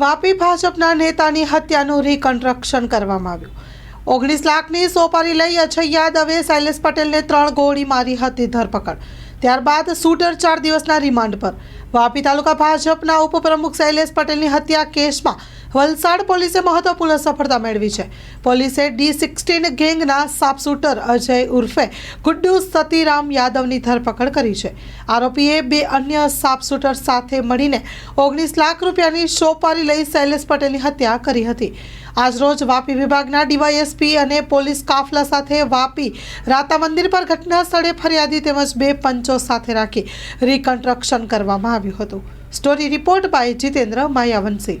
વાપી ભાજપના નેતાની હત્યાનું રિકન્સ્ટ્રક્શન કરવામાં આવ્યું. ઓગણીસ લાખની સોપારી લઈ અછૈયા દવે શૈલેષ પટેલને ત્રણ ગોળી મારી હતી ધરપકડ. ત્યારબાદ શૂટર ચાર દિવસના રિમાન્ડ પર. વાપી તાલુકા ભાજપના ઉપપ્રમુખ શૈલેષ પટેલની હત્યા કેસમાં વલસાડ પોલીસે મહત્વપૂર્ણ સફળતા મેળવી છે. પોલીસે ડી સિક્સટીન ગેંગના સાપસૂટર અજય ઉર્ફે ગુડ્ડુ સતીરામ યાદવની ધરપકડ કરી છે. આરોપીએ બે અન્ય સાપસૂટર સાથે મળીને ઓગણીસ લાખ રૂપિયાની સોપારી લઈ શૈલેષ પટેલની હત્યા કરી હતી. આજરોજ વાપી વિભાગના ડીવાયએસપી અને પોલીસ કાફલા સાથે વાપી રાતા મંદિર પર ઘટના સ્થળે ફરિયાદી તેમજ બે પંચો સાથે રાખી રિકન્સ્ટ્રક્શન કરવામાં આવ્યું હતું. Story report by Jitendra Mayavanshi